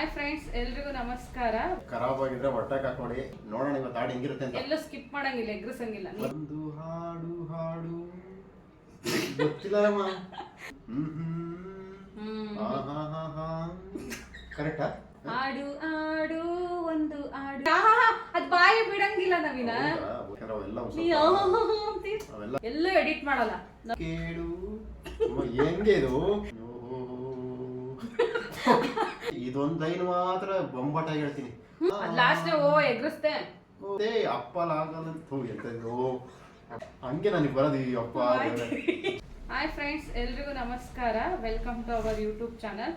Hi friends ಎಲ್ರಿಗೂ ನಮಸ್ಕಾರ. ಖರಾಬ್ ಆಗಿದ್ರೆ ಹೊಟ್ಟೆಗೆ ಹಾಕೊಳ್ಳಿ ನೋಡೋಣ ಇವತ್ತು ಹಾಡು ಹೆಂಗಿರುತ್ತೆ ಅಂತ. ಎಲ್ಲೂ ಸ್ಕಿಪ್ ಮಾಡಂಗಿಲ್ಲ ಎಗ್ರಿಸಂಗಿಲ್ಲ. ಒಂದು ಹಾಡು ಹಾಡು. ಗೊತ್ತಿಲ್ಲ ಅಮ್ಮ. ಹ್ಮ್ ಹ್ಮ್. ಕರೆಕ್ಟಾ ಹಾಡು ಹಾಡು ಒಂದು ಆಡು ಅದ್ ಬಾಯಿ ಬಿಡಂಗಿಲ್ಲ ನವೀನ. ಎಲ್ಲ ಒಂದ್ ನೀ ಸ್ವಲ್ಪ ಆಹ್ ಅಂತೀರ್. ಅವೆಲ್ಲ ಎಲ್ಲೂ ಎಡಿಟ್ ಮಾಡಲ್ಲ. ಕೇಳು. ಅಮ್ಮ, ಹೆಂಗೆ ಇದು? ಇದೊಂದ್ ಲೈನ್ ಮಾತ್ರ ಬೊಂಬಾಟ ಹೇಳ್ತೀನಿ. ಲಾಸ್ಟ್ ಓ ಎಗ್ರಿಸ್ತೆ. ಏ ಅಪ್ಪಲ ಆಗಲ್ಲಂತ ಎಂತದ್ದು ಹಂಗೆ ನನಗೆ ಬರೋದು ಈ ಅಪ್ಪ ಹಾಯ್ ಫ್ರೆಂಡ್ಸ್ ಎಲ್ರಿಗೂ ನಮಸ್ಕಾರ. Welcome to our YouTube channel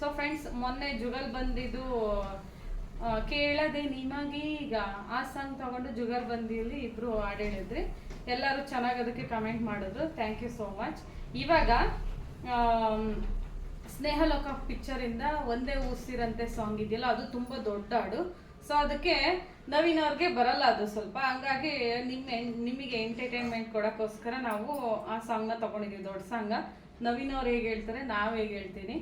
so friends ಮೊನ್ನೆ ಜುಗಲ್ ಬಂದಿದ್ದು ಕೇಳದೆ ನಿಮಗೀಗ ಆ ಸಾಂಗ್ ತಗೊಂಡು ಜುಗರ್ ಬಂದಿಯಲ್ಲಿ ಇಬ್ರು ಹಾಡು ಹೇಳಿದ್ರಿ ಎಲ್ಲರೂ ಚೆನ್ನಾಗಿ ಅದಕ್ಕೆ ಕಮೆಂಟ್ ಮಾಡಿದ್ರು. ಥ್ಯಾಂಕ್ ಯು ಸೋ ಮಚ್ ಇವಾಗ ಸ್ನೇಹಲೋಕ ಪಿಕ್ಚರ್ ಇಂದ ಒಂದೇ ಉಸಿರಂತೆ ಸಾಂಗ್ ಇದೆಯಲ್ಲ, ಅದು ತುಂಬಾ ದೊಡ್ಡ ಹಾಡು. ಸೊ ಅದಕ್ಕೆ ನವೀನ್ ಅವ್ರಿಗೆ ಬರಲ್ಲ ಅದು ಸ್ವಲ್ಪ. ಹಂಗಾಗಿ ನಿಮ್ಮ ನಿಮಗೆ ಎಂಟರ್ಟೈನ್ಮೆಂಟ್ ಕೊಡೋಕ್ಕೋಸ್ಕರ ನಾವು ಆ ಸಾಂಗ್ನ ತಗೊಂಡಿದ್ದೀವಿ. ದೊಡ್ಡ ಸಾಂಗ ನವೀನ್ ಅವ್ರು ಹೇಗೆ ಹೇಳ್ತಾರೆ, ನಾವು ಹೇಗೆ ಹೇಳ್ತೀನಿ.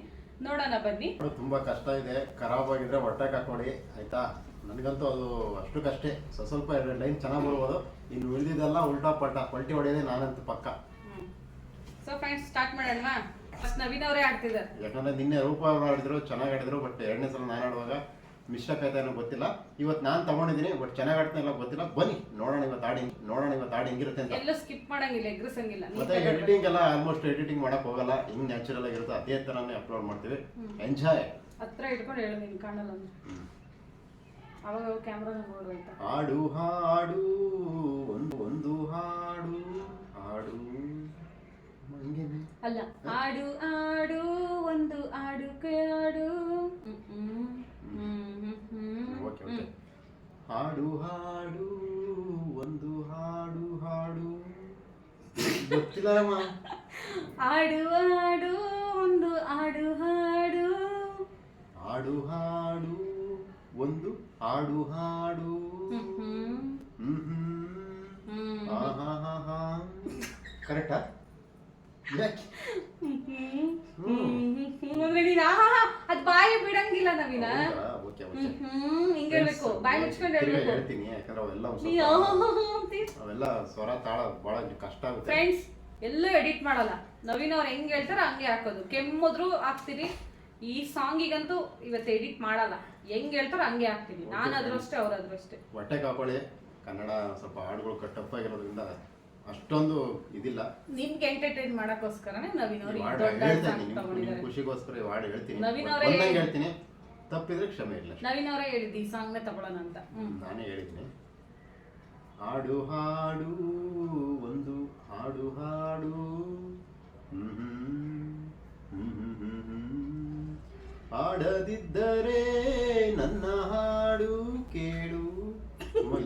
ನೋಡೋಣ ಬನ್ನಿ. ತುಂಬಾ ಕಷ್ಟ ಇದೆ. ಖರಾಬ್ ಆಗಿದ್ರೆ ಹೊಟ್ಟೆಗೆ ಕಾಕೊಡಿ ಆಯ್ತಾ? ನನಗಂತೂ ಅದು ಅಷ್ಟಕ್ಕಷ್ಟೇ. ಸ್ವಲ್ಪ ಸ್ವಲ್ಪ ಎರಡು ಲೈನ್ ಚೆನ್ನಾಗಿ ಬರ್ಬೋದು ಇನ್ನು ಉಳಿದಿದ್ದೆಲ್ಲ ಉಲ್ಟಾ ಪಲ್ಟಾ. ಪಲ್ಟಿ ಹೊಡೆಯೋದೇ ನಾನಂತೂ ಪಕ್ಕ. ಸೊ ಫ್ರೆಂಡ್ಸ್ ಸ್ಟಾರ್ಟ್ ಮಾಡೋಣ ಫಸ್ಟ್ ನವೀನ್ ಅವರೇ ಆಡ್ತಿದ್ದಾರೆ. ಯಾಕಂದ್ರೆ ನಿನ್ನೆ ರೂಪ ಅವ್ರು ಆಡಿದ್ರು ಚೆನ್ನಾಗಿ ಆಡಿದ್ರು ಬಟ್ ಎರಡನೇ ಸಲ ನಾನು ಆಡುವಾಗ ಪೇತ ಏನೋ ಗೊತ್ತಿಲ್ಲ. ಇವತ್ತು ನಾನು ತಗೊಂಡಿದ್ದೀನಿ ಬಟ್ ಚೆನ್ನಾಗಿ ಆಡ್ತಾ ಇಲ್ಲ ಗೊತ್ತಿಲ್ಲ. ಬನ್ನಿ ನೋಡೋಣ ಇವತ್ತು ಆಡಿ ನೋಡೋಣ ಇವತ್ತು ಆಡಿ ಹೆಂಗಿರುತ್ತೆ ಅಂತ. ಎಲ್ಲೂ ಸ್ಕಿಪ್ ಮಾಡಂಗಿಲ್ಲ ಎಗ್ರಿಸಂಗಿಲ್ಲ. ಮತ್ತೆ ಎಡಿಟಿಂಗ್ ಎಲ್ಲ ಆಲ್ಮೋಸ್ಟ್ ಎಡಿಟಿಂಗ್ ಮಾಡಕ್ ಹೋಗಲ್ಲ. ಹಿಂಗ್ ನ್ಯಾಚುರಲ್ ಆಗಿರುತ್ತೆ ಅದೇ ತರನೇ ಅಪ್ಲೋಡ್ ಮಾಡ್ತೀವಿ. ಎಂಜಾಯ್ ಹತ್ರ ಇಟ್ಕೊಂಡು ಹೇಳು ನೀನು ಕಾಣಲ್ಲ ಅವಾಗ ಕ್ಯಾಮ್ರಾ ಹಾಡು ಹಾಡು ಒಂದು ಒಂದು ಹಾಡು ಹಾಡು. ಅಲ್ಲ ಆಡು ಆಡು ಒಂದು ಆಡು ಕೇಳು ಹ್ಮ್, ಹ್ಮ್, ಹ್ಮ್, ಹ್ಮ್, ಓಕೆ ಹ್ಮ್. ಓಕೆ ಹಾಡು ಹಾಡು ಒಂದು ಹಾಡು ಹಾಡು. ಗೊತ್ತಿಲ್ಲ ಹಾಡು ಆಡು ಒಂದು ಹಾಡು ಹಾಡು. ಹಾಡು ಹಾಡು ಒಂದು ಹಾಡು ಹಾಡು. ಕರೆಕ್ಟಾ? ಅದ್ ಬಾಯಿ ಬಿಡಂಗಿಲ್ಲ ನವೀನ? Okay okay. ಹೇಳ್ಬೇಕು ಬಾಯಿ ಮುಚ್ಕೊಂಡು ತಿರ್ಗಾ ಹೇಳ್ಬೇಕು ಹೇಳ್ತೀನಿ ಯಾಕಂದ್ರೆ ಅವೆಲ್ಲ ಒಂದ್ ನೀ ಸ್ವಲ್ಪ ಆಹಾ ಅಂತೀರ್. ಅವೆಲ್ಲ ಸ್ವರ ತಾಳ ಬಹಳ ಕಷ್ಟ ಆಗುತ್ತೆ. ಫ್ರೆಂಡ್ಸ್ ಎಲ್ಲೂ ಎಡಿಟ್ ಮಾಡಲ್ಲ. ನವೀನ್ ಅವ್ರು ಹೆಂಗ್ ಹೇಳ್ತಾರೋ ಹಂಗೆ ಹಾಕೋದು. ಕೆಮ್ಮುದ್ರು ಹಾಕ್ತೀರಿ ಈ ಸಾಂಗಿಗಂತೂ ಇವತ್ತು ಎಡಿಟ್ ಮಾಡಲ್ಲ. ಹೆಂಗ್ ಹೇಳ್ತಾರೋ ಹಂಗೆ ಹಾಕ್ತೀನಿ. ನಾನು ಅದ್ರಷ್ಟೇ ಅವ್ರ ಅದ್ರಷ್ಟೇ. ಹೊಟ್ಟೆ ಕಾಪಾಳಿ ಕನ್ನಡ ಸ್ವಲ್ಪ ಹಾಡುಗಳು ಕಟ್ಟಪ್ಪ ಆಗಿರೋದ್ರಿಂದ ಅಷ್ಟೊಂದು ಇದಿಲ್ಲ. ನಿಮ್ಗೆ ಎಂಟರ್ಟೈನ್ ಮಾಡಕ್ಕೋಸ್ಕರನೇ ನವೀನ್ ಅವ್ರು ಈ ಹಾಡು ದೊಡ್ಡ ಹೇಳ್ತೀನಿ ಸಾಂಗ್ ನಿಮ್- ನಿಮ್ ತಗೊಂಡಿದ್ದಾರೆ. ಖುಷಿಗೋಸ್ಕರ ಈ ಹಾಡು ಹೇಳ್ತೀನಿ. ನವೀನ್ ಅವರೇ ಹೇಳ್ತೀನಿ. ತಪ್ಪಿದ್ರೆ ಕ್ಷಮೆ ಇಲ್ಲ. ನವೀನ್ ಅವರೇ ಹೇಳಿದ್ದು ಈ ಸಾಂಗ್ನ ತಗೊಳ್ಳೋಣ ಅಂತ. ಹ್ಮ್. ನಾನೇ ಹೇಳಿದ್ದೀನಿ. ಹಾಡು ಹಾಡು ಒಂದು ಹಾಡು ಹಾಡು. ಹಾಡದಿದ್ದರೆ ನನ್ನ ಹಾಡು ಕೇಳು.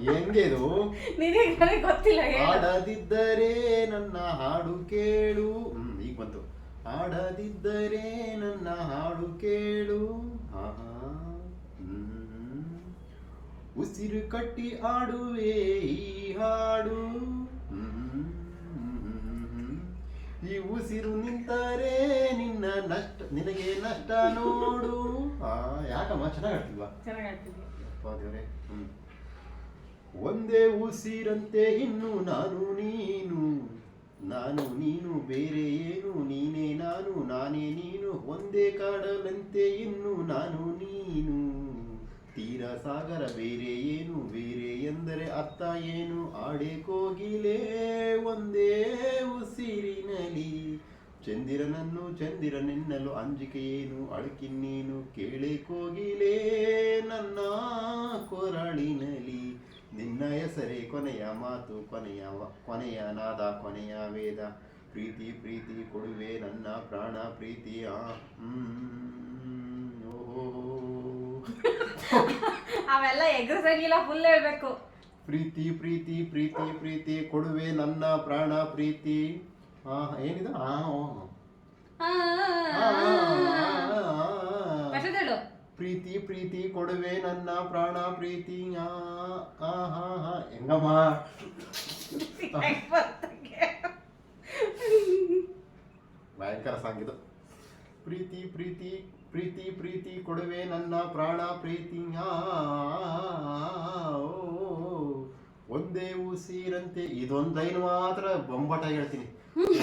ಹೆಂಗೇನು ನಿನಗೆ ಗೊತ್ತಿಲ್ಲ ಹೇಳು. ಹಾಡದಿದ್ದರೆ ನನ್ನ ಹಾಡು ಕೇಳು. ಹ್ಮ್ ಈಗ ಬಂತು. ಹಾಡದಿದ್ದರೆ ನನ್ನ ಹಾಡು ಕೇಳು. ಉಸಿರು ಕಟ್ಟಿ ಆಡುವೆ ಈ ಹಾಡು. ಈ ಉಸಿರು ನಿಂತರೆ ನಿನ್ನ ನಷ್ಟ ನಿನಗೆ ನಷ್ಟ ನೋಡು. ಆ ಯಾಕಮ್ಮ? ಚೆನ್ನಾಗಿ ಆಡ್ತಿಲ್ವಾ ಚೆನ್ನಾಗ್ ಆಡ್ತಿದ್ವಿ ದೇವ್ರೆ. ಒಂದೇ ಉಸಿರಂತೆ ಇನ್ನು ನಾನು ನೀನು. ನಾನು, ನೀನು, ಬೇರೆ ಏನು? ನೀನೇ ನಾನು, ನಾನೇ ನೀನು. ಒಂದೇ ಕಾಡಲಂತೆ ಇನ್ನು ನಾನು ನೀನು. ತೀರ ಸಾಗರ ಬೇರೆ ಏನು? ಬೇರೆ ಎಂದರೆ ಅತ್ತ ಏನು? ಆಡೆ ಕೋಗಿಲೆ ಒಂದೇ ಉಸಿರಿನಲಿ. ಚಂದಿರನನ್ನು ಚಂದಿರನೆನ್ನಲು ಅಂಜಿಕೆ ಏನು? ಅಳುಕಿನ್ನೇನು? ಕೇಳೆ ಕೋಗಿಲೆ ನನ್ನ ಕೊರಳಿನಲಿ. ನಿನ್ನ ಹೆಸರೇ ಕೊನೆಯ ಮಾತು ಕೊನೆಯ ಕೊನೆಯ ನಾದ ಕೊನೆಯ ವೇದ. ಪ್ರೀತಿ ಪ್ರೀತಿ ಕೊಡುವೆ ನನ್ನ ಪ್ರಾಣ ಪ್ರೀತಿ ಆ. ಅವೆಲ್ಲ ಎಗ್ರಿಸಂಗಿಲ್ಲ ಫುಲ್ ಹೇಳ್ಬೇಕು. ಪ್ರೀತಿ ಪ್ರೀತಿ ಪ್ರೀತಿ ಪ್ರೀತಿ ಕೊಡುವೆ ನನ್ನ ಪ್ರಾಣ ಪ್ರೀತಿ. ಆ ಏನಿದು? ಆ. ಪ್ರೀತಿ ಪ್ರೀತಿ ಕೊಡುವೆ ನನ್ನ ಪ್ರಾಣ ಪ್ರೀತಿ ಹೆಂಗಮ್ಮ? ಭಯಂಕರ ಸಾಂಗ್ ಇದು. ಪ್ರೀತಿ ಪ್ರೀತಿ ಪ್ರೀತಿ ಪ್ರೀತಿ ಕೊಡುವೆ ನನ್ನ ಪ್ರಾಣ ಪ್ರೀತಿ ಒಂದೇ ಉಸಿರಂತೆ ಇದೊಂದು ಲೈನ್ ಮಾತ್ರ ಬೊಂಬಟ ಹೇಳ್ತೀನಿ.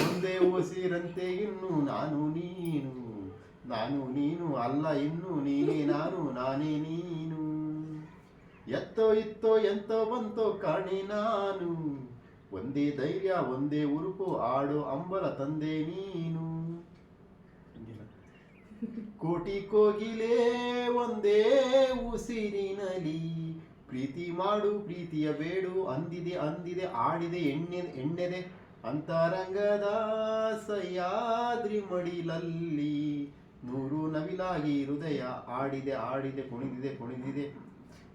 ಒಂದೇ ಉಸಿರಂತೆ ಇನ್ನು ನಾನು ನೀನು ನಾನು ನೀನು ಅಲ್ಲ, ಇನ್ನು ನೀನೇ ನಾನು, ನಾನೇ ನೀನು. ಎತ್ತೋ ಇತ್ತೋ, ಎಂತೋ ಬಂತೋ ಕಾಣಿ ನಾನು. ಒಂದೇ ಧೈರ್ಯ, ಒಂದೇ ಉರುಪು ಆಡು ಅಂಬಲ ತಂದೆ ನೀನು. ಕೋಟಿ ಕೋಗಿಲೇ, ಒಂದೇ ಉಸಿರಿನಲಿ. ಪ್ರೀತಿ ಮಾಡು, ಪ್ರೀತಿಯ ಬೇಡು, ಅಂದಿದೆ ಅಂದಿದೆ, ಆಡಿದೆ, ಎಣ್ಣೆ, ಎಣ್ಣೆದೆ. ಅಂತರಂಗದ ಸಹ್ಯಾದ್ರಿ ಮಡಿಲಲ್ಲಿ. ನೂರು ನವಿಲಾಗಿ ಹೃದಯ ಆಡಿದೆ ಆಡಿದೆ ಕುಣಿದಿದೆ ಕುಣಿದಿದೆ.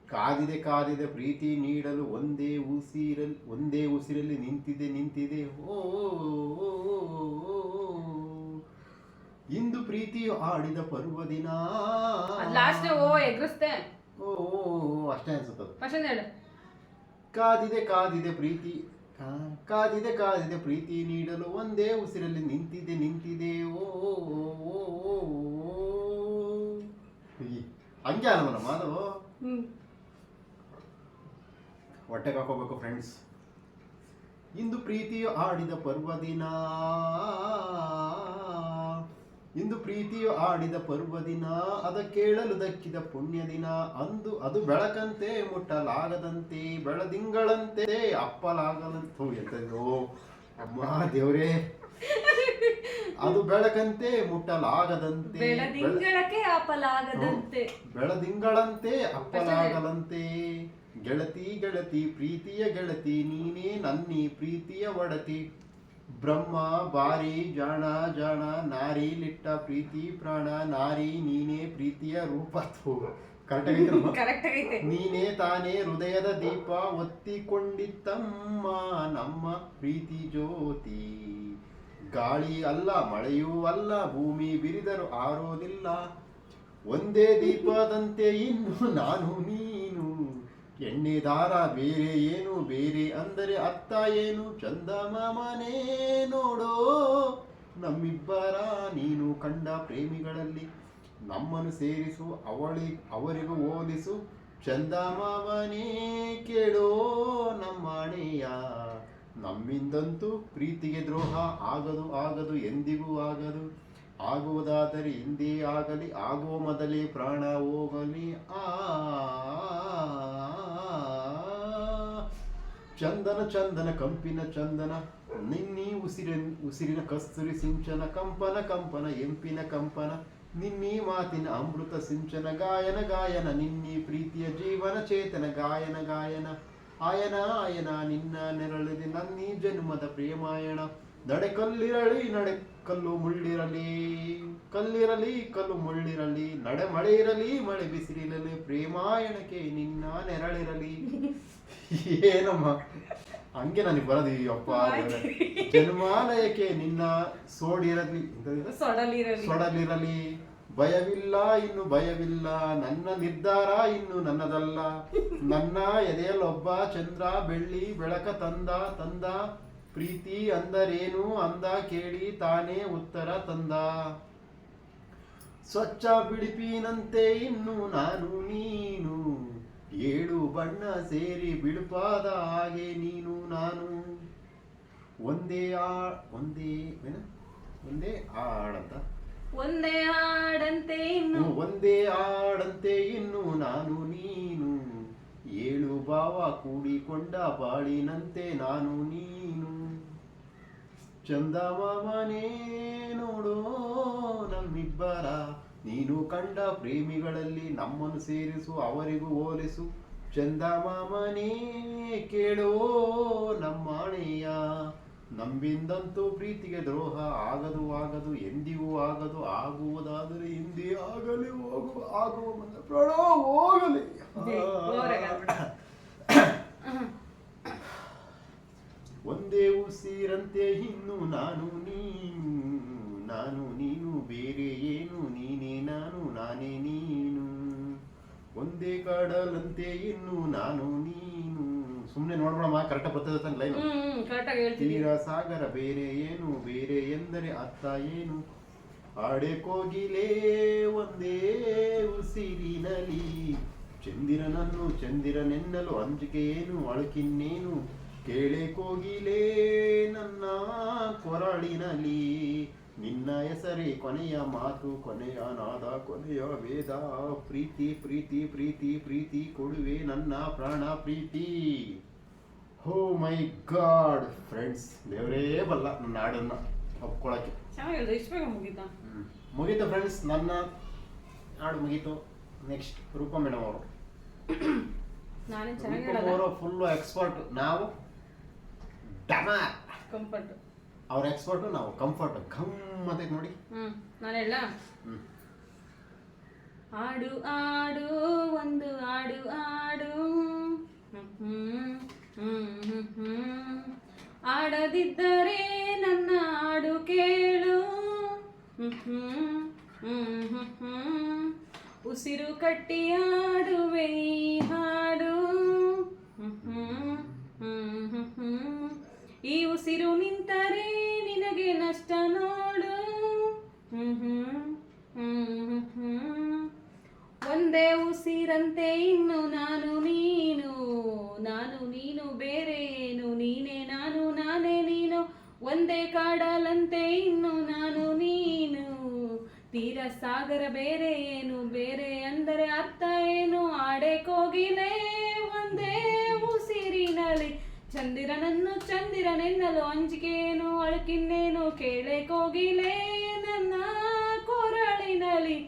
ಕಾದಿದೆ ಕಾದಿದೆ ಪ್ರೀತಿ ನೀಡಲು ಒಂದೇ ಉಸಿರಲ್ಲಿ ಒಂದೇ ಉಸಿರಲ್ಲಿ ನಿಂತಿದೆ ನಿಂತಿದೆ. ಓ ಇಂದು ಪ್ರೀತಿಯು ಆಡಿದ ಪರ್ವ ದಿನ. ಓ ಎಗ್ರಿಸ್ತೆ. ಅಷ್ಟೇ ಅನ್ಸುತ್ತೆ ಫಸ್ಟ್ ಹೇಳು. ಕಾದಿದೆ ಕಾದಿದೆ ಪ್ರೀತಿ ಕಾದಿದೆ ಕಾದಿದೆ ಪ್ರೀತಿ ನೀಡಲು ಒಂದೇ ಉಸಿರಲ್ಲಿ ನಿಂತಿದೆ ನಿಂತಿದೆ. ಓ, ಓ, ಓ. ಈ, ಹಂಗೆ ಮಾಧವ ಹ್ಮ್. ಹೊಟ್ಟೆಗೆ ಹಾಕೋಬೇಕು ಫ್ರೆಂಡ್ಸ್ ಇಂದು ಪ್ರೀತಿಯು ಆಡಿದ ಪರ್ವದಿನ ಇಂದು ಪ್ರೀತಿಯು ಆಡಿದ ಪರ್ವದಿನ ಅದ ಕೇಳಲು ದಕ್ಕಿದ ಪುಣ್ಯ ದಿನ. ಅಂದು ಅದು ಬೆಳಕಂತೆ ಮುಟ್ಟಲಾಗದಂತೆ ಬೆಳದಿಂಗಳಂತೆ ಅಪ್ಪಲಾಗದಂತೂ ಎಂತದೋ ಅಮ್ಮ ದೇವ್ರೇ. ಅದು ಬೆಳಕಂತೆ ಮುಟ್ಟಲಾಗದಂತೆ. ಬೆಳದಿಂಗಳಕ್ಕೆ ಆಪಲಾಗದಂತೆ ಬೆಳದಿಂಗಳಂತೆ ಅಪ್ಪಲಾಗಲಂತೆ. ಗೆಳತಿ ಗೆಳತಿ ಪ್ರೀತಿಯ ಗೆಳತಿ ನೀನೇ ನನ್ನಿ ಪ್ರೀತಿಯ ಒಡತಿ. ಬ್ರಹ್ಮ ಬಾರಿ ಜಾಣ ಜಾಣ ನಾರಿ ಲಿಟ್ಟ ಪ್ರೀತಿ ಪ್ರಾಣ ನಾರಿ ನೀನೇ ಪ್ರೀತಿಯ ರೂಪ. ಕರೆಕ್ಟ್ ನೀನೇ ತಾನೇ ಹೃದಯದ ದೀಪ ಒತ್ತಿಕೊಂಡಿತ್ತಮ್ಮ. ನಮ್ಮ ಪ್ರೀತಿ ಜ್ಯೋತಿ. ಗಾಳಿ ಅಲ್ಲ, ಮಳೆಯೂ ಅಲ್ಲ, ಭೂಮಿ ಬಿರಿದರು ಆರೋದಿಲ್ಲ. ಒಂದೇ ದೀಪದಂತೆ ಇನ್ನು ನಾನು ನೀನು. ಎಣ್ಣೆ ದಾರ ಬೇರೆ ಏನು, ಬೇರೆ ಅಂದರೆ ಅತ್ತ ಏನು? ಚಂದ ಮಾಮನೇ ನೋಡೋ, ನಮ್ಮಿಬ್ಬರ ನೀನು ಕಂಡ ಪ್ರೇಮಿಗಳಲ್ಲಿ ನಮ್ಮನ್ನು ಸೇರಿಸು, ಅವಳಿ, ಅವರಿಗೂ ಓದಿಸು. ಚಂದ ಮಾಮನೇ ಕೇಳೋ ನಮ್ಮಣೆಯ ನಮ್ಮಿಂದಂತೂ ಪ್ರೀತಿಗೆ ದ್ರೋಹ ಆಗದು ಆಗದು, ಎಂದಿಗೂ ಆಗದು. ಆಗುವುದಾದರೆ ಹಿಂದೆ ಆಗಲಿ, ಆಗುವ ಮೊದಲೇ ಪ್ರಾಣ ಹೋಗಲಿ. ಆ ಚಂದನ ಚಂದನ, ಕಂಪಿನ ಚಂದನ, ನಿನ್ನಿ ಉಸಿರಿನ ಉಸಿರಿನ ಕಸ್ತೂರಿ ಸಿಂಚನ, ಕಂಪನ ಕಂಪನ, ಎಂಪಿನ ಕಂಪನ, ನಿನ್ನೀ ಮಾತಿನ ಅಮೃತ ಸಿಂಚನ, ಗಾಯನ ಗಾಯನ, ನಿನ್ನಿ ಪ್ರೀತಿಯ ಜೀವನ ಚೇತನ, ಗಾಯನ ಗಾಯನ. ಆಯನ ಆಯನ ನಿನ್ನ ನೆರಳಿದೆ ನನ್ನೀ ಜನ್ಮದ ಪ್ರೇಮಾಯಣ. ನಡೆ ಕಲ್ಲಿರಲಿ ನಡೆ ಕಲ್ಲು ಮುಳ್ಳಿರಲಿ ಕಲ್ಲಿರಲಿ ಕಲ್ಲು ಮುಳ್ಳಿರಲಿ ನಡೆ ಮಳೆ ಇರಲಿ ಮಳೆ ಬಿಸಿಲಿರಲಿ ಪ್ರೇಮಾಯಣಕ್ಕೆ ನಿನ್ನ ನೆರಳಿರಲಿ. ಏನಮ್ಮ? ಹಂಗೆ ನನಗೆ ಬರದಿ ಅಪ್ಪ ಜನ್ಮಾಲಯಕ್ಕೆ ನಿನ್ನ ಸೋಡಿರಲಿ. ಸೊಡಲಿರಲಿ. ಭಯವಿಲ್ಲ, ಇನ್ನು ಭಯವಿಲ್ಲ. ನನ್ನ ನಿರ್ಧಾರ ಇನ್ನು ನನ್ನದಲ್ಲ. ನನ್ನ ಎದೆಯಲ್ಲೊಬ್ಬ ಚಂದ್ರ, ಬೆಳ್ಳಿ, ಬೆಳಕ ತಂದ ತಂದ. ಪ್ರೀತಿ ಅಂದರೇನು ಅಂದ ಕೇಳಿ ತಾನೇ ಉತ್ತರ ತಂದ. ಸ್ವಚ್ಛ ಬಿಡಿಪಿನಂತೆ ಇನ್ನು ನಾನು ನೀನು. ಏಳು ಬಣ್ಣ ಸೇರಿ ಬಿಡುಪಾದ ಹಾಗೆ ನೀನು ನಾನು. ಒಂದೇ ಆ, ಒಂದೇ ಒಂದೇ ಆಡಂತ ಒಂದೇ ಆಡಂತೆ ಇನ್ನು. ಒಂದೇ ಆಡಂತೆ ಇನ್ನು ನಾನು ನೀನು. ಏಳು ಭಾವ ಕೂಡಿಕೊಂಡ ಬಾಳಿನಂತೆ ನಾನು ನೀನು. ಚಂದಮಾಮನೇ ನೋಡೋ ನಮ್ಮಿಬ್ಬರ. ನೀನು ಕಂಡ ಪ್ರೇಮಿಗಳಲ್ಲಿ ನಮ್ಮನ್ನು ಸೇರಿಸು, ಅವರಿಗೂ ಹೋಲಿಸು. ಚಂದಮಾಮನೇ ಕೇಳೋ ನಮ್ಮಣೆಯ. ನಂಬಿಂದಂತೂ ಪ್ರೀತಿಗೆ ದ್ರೋಹ ಆಗದು ಆಗದು ಎಂದಿಗೂ ಆಗದು ಆಗುವುದಾದರೆ ಹಿಂದೆ ಆಗಲಿ ಹೋಗು ಆಗುವ ಪ್ರಾಣ ಹೋಗಲಿ. ಒಂದೇ ಉಸಿರಂತೆ ಇನ್ನು ನಾನು ನೀನು ನಾನು ನೀನು ಬೇರೆ ಏನು ನೀನೇ ನಾನು ನಾನೇ ನೀನು. ಒಂದೇ ಕಡಲಂತೆ ಇನ್ನು ನಾನು ನೀನು. ಸುಮ್ಮನೆ ನೋಡ್ಬಿಡಮ್ಮ ಕರೆಕ್ಟ್ ಬರ್ತದೆ ಲೈನ್ ಹ್ಮ್ ಹ್ಮ್ ಕರೆಕ್ಟಾಗಿ ಹೇಳ್ತೀನಿ. ತೀರ ಸಾಗರ ಬೇರೆ ಏನು ಬೇರೆ ಎಂದರೆ ಅರ್ಥ ಏನು? ಆಡೆ ಕೋಗಿಲೆ ಒಂದೇ ಉಸಿರಿನಲಿ. ಚಂದಿರನನ್ನು ಚಂದಿರನೆನ್ನಲು ಅಂಜಿಕೆ ಏನು ಅಳುಕಿನ್ನೇನು? ಕೇಳೆ ಕೋಗಿಲೆ ನನ್ನ ಕೊರಳಿನಲಿ. ನಿನ್ನ ಹೆಸರೇ ಕೊನೆಯ ಮಾತು ಕೊನೆಯ ನಾದ ಕೊನೆಯ ವೇದ. ಪ್ರೀತಿ ಪ್ರೀತಿ ಪ್ರೀತಿ ಪ್ರೀತಿ ಕೊಡುವೆ ನನ್ನ ಪ್ರಾಣ ಪ್ರೀತಿ. ಹೋ ಮೈ ಗಾಡ್ ಫ್ರೆಂಡ್ಸ್ ದೇವರೇ ಬಲ್ಲ ನನ್ನ ಹಾಡನ್ನ ಒಪ್ಕೊಳಕ್ಕೆ. ಮುಗೀತಾ? ಫ್ರೆಂಡ್ಸ್ ನನ್ನ ಹಾಡು ಮುಗೀತು. ನೆಕ್ಸ್ಟ್ ರೂಪ ಮೇಡಮ್ ಅವರು ಅವರು ಫುಲ್ಲು ಎಕ್ಸ್ಪರ್ಟ್ ನಾವು ಡಮ. ಕಂಫರ್ಟ್ ಅವ್ರ ಎಕ್ಸ್ಪರ್ಟ್ ನಾವು ಕಂಫರ್ಟ್ ಘಮ್ ಅಂತ ನೋಡಿ ಹ್ಮ್ ನಾನು ಹೇಳ ಹ್ಮ್. ಆಡು ಆಡು ಒಂದು ಆಡು ಆಡು ಹ್ಮ್ ಹ್ಮ್ ಹ್ಮ್ ಹ್ಮ್ ಹ್ಮ್. ಆಡದಿದ್ದರೆ ನನ್ನ ಆಡು ಕೇಳು ಹ್ಮ್ ಹ್ಮ್ ಹ್ಮ್ ಹ್ಮ್ ಹ್ಮ್. ಉಸಿರು ಕಟ್ಟಿ ಆಡುವೆ ಉಸಿರಂತೆ ಇನ್ನು ನಾನು ನೀನು ನಾನು ನೀನು ಬೇರೆ ಏನು ನೀನೇ ನಾನು, ನಾನೇ ನೀನು, ಒಂದೇ ಕಾಡಲಂತೆ ಇನ್ನು ನಾನು ನೀನು. ತೀರ ಸಾಗರ ಬೇರೆ ಏನು, ಬೇರೆ ಅಂದರೆ ಅರ್ಥ ಏನು? ಆಡೆ ಕೋಗಿಲೆ ಒಂದೇ ಉಸಿರಿನಲ್ಲಿ, ಚಂದಿರನನ್ನು ಚಂದಿರನೆನ್ನಲು ಅಂಜಿಕೆಯೇನು, ಅಳಕಿನ್ನೇನು ಅಳುಕಿನ್ನೇನು ಕೇಳೆ ಕೋಗಿಲೆ ನನ್ನ ಕೊರಳಿನಲ್ಲಿ.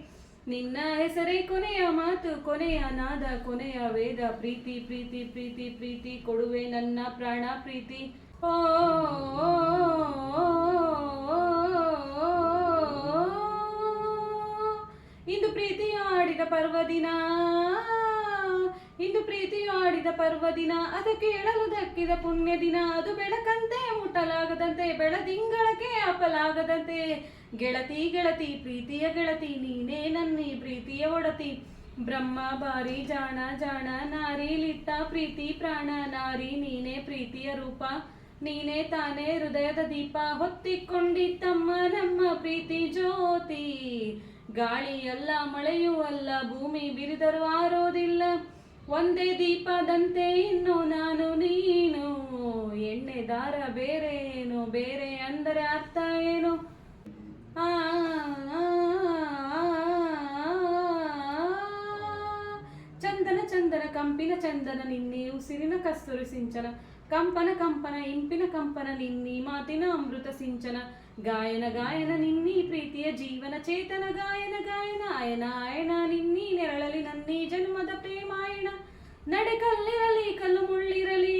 ನಿನ್ನ ಹೆಸರೇ ಕೊನೆಯ ಮಾತು, ಕೊನೆಯ ನಾದ, ಕೊನೆಯ ವೇದ. ಪ್ರೀತಿ ಪ್ರೀತಿ ಪ್ರೀತಿ ಪ್ರೀತಿ, ಕೊಡುವೆ ನನ್ನ ಪ್ರಾಣ ಪ್ರೀತಿ. ಓ ಇಂದು ಪ್ರೀತಿ ಆಡಿದ ಪರ್ವದಿನ ಇಂದು ಪ್ರೀತಿಯು ಆಡಿದ ಪರ್ವದಿನ ಅದಕ್ಕೆ ಹೇಳಲು ದಕ್ಕಿದ ಪುಣ್ಯ ದಿನ. ಅದು ಬೆಳಕಂತೆ ಮುಟ್ಟಲಾಗದಂತೆ, ಬೆಳದಿಂಗಳಕ್ಕೆ ಅಪಲಾಗದಂತೆ ಗೆಳತಿ ಗೆಳತಿ, ಪ್ರೀತಿಯ ಗೆಳತಿ, ನೀನೇ ನನ್ನಿ ಪ್ರೀತಿಯ ಒಡತಿ. ಬ್ರಹ್ಮ ಬಾರಿ ಜಾಣ ಜಾಣ ನಾರಿಲಿಟ್ಟ ಪ್ರೀತಿ, ಪ್ರಾಣ. ನಾರಿ, ನೀನೇ ಪ್ರೀತಿಯ ರೂಪ. ನೀನೇ ತಾನೇ ಹೃದಯದ ದೀಪ. ಹೊತ್ತಿಕೊಂಡಿತ್ತಮ್ಮ ನಮ್ಮ ಪ್ರೀತಿ ಜ್ಯೋತಿ. ಗಾಳಿಯಲ್ಲ, ಮಳೆಯೂ ಅಲ್ಲ, ಭೂಮಿ ಬಿರಿದರೂ ಆರೋದಿಲ್ಲ. ಒಂದೇ ದೀಪದಂತೆ ಇನ್ನು ನಾನು ನೀನು ಎಣ್ಣೆ ದಾರ ಬೇರೆ ಏನು ಬೇರೆ ಅಂದರೆ ಅರ್ಥ ಏನು? ಆ, ಆ, ಆ, ಚಂದನ ಚಂದನ ಕಂಪಿನ ಚಂದನ ನಿನ್ನೆ ಉಸಿರಿನ ಕಸ್ತೂರಿ ಸಿಂಚನ ಕಂಪನ ಕಂಪನ ಇಂಪಿನ ಕಂಪನ ನಿನ್ನಿ ಮಾತಿನ ಅಮೃತ ಸಿಂಚನ ಗಾಯನ ಗಾಯನ ನಿನ್ನಿ ಪ್ರೀತಿಯ ಜೀವನ ಚೇತನ ಗಾಯನ ಗಾಯನ ಆಯನ ಆಯನ ನಿನ್ನಿ ನೆರಳಲಿ ನನ್ನೀ ಜನ್ಮದ ಪ್ರೇಮಾಯಣ ನಡೆ ಕಲ್ಲಿರಲಿ, ಕಲ್ಲು ಮುಳ್ಳಿರಲಿ.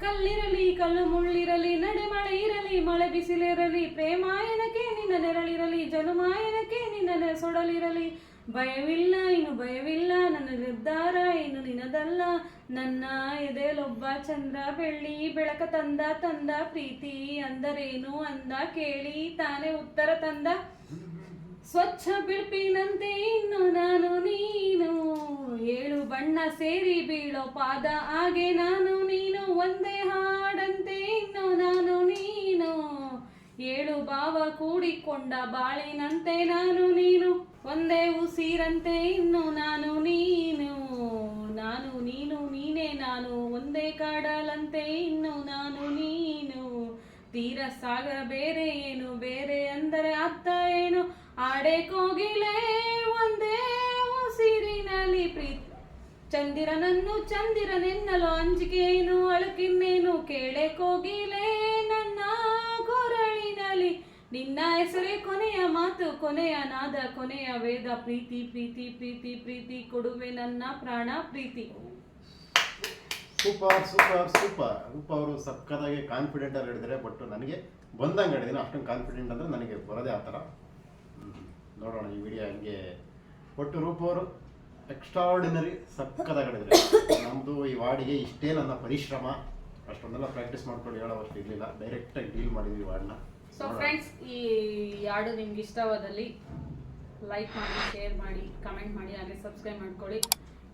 ಕಲ್ಲಿರಲಿ, ಕಲ್ಲು ಮುಳ್ಳಿರಲಿ, ನಡೆ ಮಳೆ ಇರಲಿ, ಮಳೆ ಬಿಸಿಲಿರಲಿ. ಪ್ರೇಮಾಯನಕ್ಕೆ ನಿನ್ನ ನೆರಳಿರಲಿ ಜನುಮಾಯನಕ್ಕೆ ನಿನ್ನ ಸೊಡಲಿರಲಿ ಭಯವಿಲ್ಲ, ಇನ್ನು ಭಯವಿಲ್ಲ, ನನ್ನ ನಿರ್ಧಾರ ಇನ್ನು ನಿನ್ನದಲ್ಲ ನನ್ನ ಎದೆಲೊಬ್ಬ ಚಂದ್ರ ಬೆಳ್ಳಿ, ಬೆಳಕ ತಂದ ತಂದ ಪ್ರೀತಿ ಅಂದರೇನು ಅಂದ ಕೇಳಿ ತಾನೇ ಉತ್ತರ ತಂದ. ಸ್ವಚ್ಛ ಬಿಳ್ಪಿನಂತೆ ಇನ್ನು ನಾನು ನೀನು. ಏಳು ಬಣ್ಣ ಸೇರಿ ಬೀಳೋ ಪಾದ ಹಾಗೆ ನಾನು ನೀನು. ಒಂದೇ ಹಾಡಂತೆ ಇನ್ನು ನಾನು ನೀನು. ಏಳು ಭಾವ ಕೂಡಿಕೊಂಡ ಬಾಳಿನಂತೆ ನಾನು ನೀನು. ಒಂದೇ ಉಸಿರಂತೆ ಇನ್ನು ನಾನು ನೀನು. ನಾನು ನೀನು, ನೀನೇ ನಾನು. ಒಂದೇ ಕಾಡಲಂತೆ ಇನ್ನು ನಾನು ನೀನು. ತೀರ ಸಾಗರ ಬೇರೆ ಏನು? ಬೇರೆ ಅಂದರೆ ಅರ್ಥ ಏನು? ಆಡೆ ಕೋಗಿಲೆ ಒಂದೇ ಉಸಿರಿನಲ್ಲಿ ಪ್ರೀತಿ. ಚಂದಿರನನ್ನು ಚಂದಿರನೆನ್ನಲು ಏನು ಅಳುಕಿನ್ನೇನು? ಕೇಳೆ ಕೋಗಿಲೆ, ನನ್ನ ಕೊರಳಿನಲ್ಲಿ. ನಿನ್ನ ಹೆಸರೇ ಕೊನೆಯ ಮಾತು, ಕೊನೆಯ ನಾದ, ಕೊನೆಯ ವೇದ. ಪ್ರೀತಿ ಪ್ರೀತಿ ಪ್ರೀತಿ ಪ್ರೀತಿ, ಕೊಡುವೆ ನನ್ನ ಪ್ರಾಣ ಪ್ರೀತಿ. Super super super. ರೂಪ ಅವರು ಸಕ್ಕದಾಗಿ ಕಾನ್ಫಿಡೆಂಟ್ ಆಗಿ ಹೇಳಿದರೆ ಬಟ್ ನನಗೆ ಬಂದಂಗೆ ಹೇಳಿದ್ದೀನಿ. ಅಷ್ಟೊಂದು ಕಾನ್ಫಿಡೆಂಟ್ ಅಂದರೆ ನನಗೆ ಬರೋದೇ ಆ ಥರ. ನೋಡೋಣ ಈ ವಿಡಿಯೋ ಹಂಗೆ ಒಟ್ಟು ರೂಪವರು ಎಕ್ಸ್ಟ್ರಾರ್ಡಿನರಿ ಸಕ್ಕದಾಗಿ ಹೇಳಿದ್ದಾರೆ ನಮ್ಮದು ಈ ವಾರ್ಡಿಗೆ ಇಷ್ಟೇ ನನ್ನ ಪರಿಶ್ರಮ. ಅಷ್ಟೊಂದೆಲ್ಲ ಪ್ರಾಕ್ಟೀಸ್ ಮಾಡ್ಕೊಂಡು ಹೇಳೋವಷ್ಟು ಇರಲಿಲ್ಲ. ಡೈರೆಕ್ಟಾಗಿ ಡೀಲ್ ಮಾಡಿದ್ವಿ ವಾರ್ಡ್ನ. ಸೊ ಫ್ರೆಂಡ್ಸ್ ಈ ಹಾಡು ನಿಮ್ಗೆ ಇಷ್ಟವಾದಲ್ಲಿ ಲೈಕ್ ಮಾಡಿ ಶೇರ್ ಮಾಡಿ ಕಮೆಂಟ್ ಮಾಡಿ ಹಾಗೆ ಸಬ್ಸ್ಕ್ರೈಬ್ ಮಾಡ್ಕೊಳ್ಳಿ.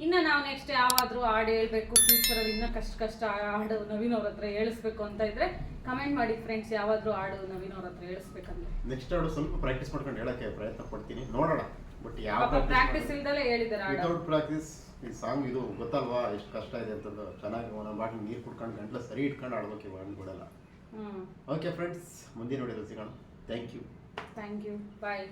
ಇನ್ನು ನಾವು ನೆಕ್ಸ್ಟ್ ಯಾವಾದರೂ ಹಾಡು ಹೇಳ್ಬೇಕು ಫ್ಯೂಚರಲ್ಲಿ ಇನ್ನೂ ಕಷ್ಟ ಕಷ್ಟ ಹಾಡು ನವೀನ್ ಅವ್ರ ಹತ್ರ ಹೇಳಿಸ್ಬೇಕು ಅಂತ ಇದ್ರೆ ಕಮೆಂಟ್ ಮಾಡಿ ಫ್ರೆಂಡ್ಸ್ ಯಾವಾದರೂ ಹಾಡು ನವೀನ್ ಅವ್ರ ಹತ್ರ ಹೇಳಿಸ್ಬೇಕಂದ್ರೆ. ನೆಕ್ಸ್ಟ್ ಹಾಡು ಸ್ವಲ್ಪ ಪ್ರಾಕ್ಟೀಸ್ ಮಾಡ್ಕೊಂಡು ಹೇಳಕ್ಕೆ ಪ್ರಯತ್ನ ಪಡ್ತೀನಿ. ನೋಡೋಣ. ಬಟ್ ಯಾವ ಪ್ರಾಕ್ಟೀಸ್ ಇಲ್ದಲೇ ಹೇಳಿದ್ದಾರೆ ವಿತೌಟ್ ಪ್ರಾಕ್ಟೀಸ್ ಈ ಸಾಂಗ್ ಇದು ಗೊತ್ತಲ್ವಾ? ಎಷ್ಟು ಕಷ್ಟ ಇದೆ ಅಂತಂದು. ಚೆನ್ನಾಗಿ ಒಂದೊಂದು ಬಾಟ್ಲಿ ನೀರು ಕುಡ್ಕೊಂಡು ಗಂಟ್ಲ ಸರಿ ಇಟ್ಕೊಂಡು ಆಡ್ಬೇಕು ಇವಾಗ ಬಿಡಲ್ಲ. ಓಕೆ ಫ್ರೆಂಡ್ಸ್ ಮುಂದಿನ ನೋಡಿದ್ರೆ ಸಿಗೋಣ. Thank you thank you bye